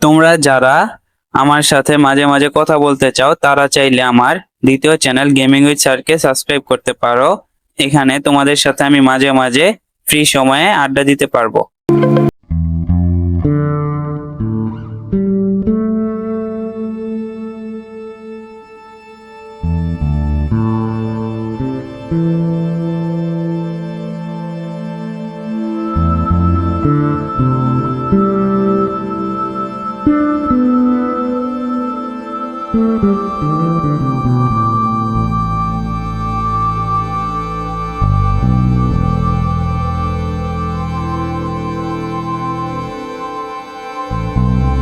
তোমরা যারা আমার সাথে মাঝে মাঝে কথা বলতে চাও, তারা চাইলে আমার দ্বিতীয় চ্যানেল গেমিং উইথ স্যারকে সাবস্ক্রাইব করতে পারো। এখানে তোমাদের সাথে আমি মাঝে মাঝে ফ্রি সময়ে আড্ডা দিতে পারব।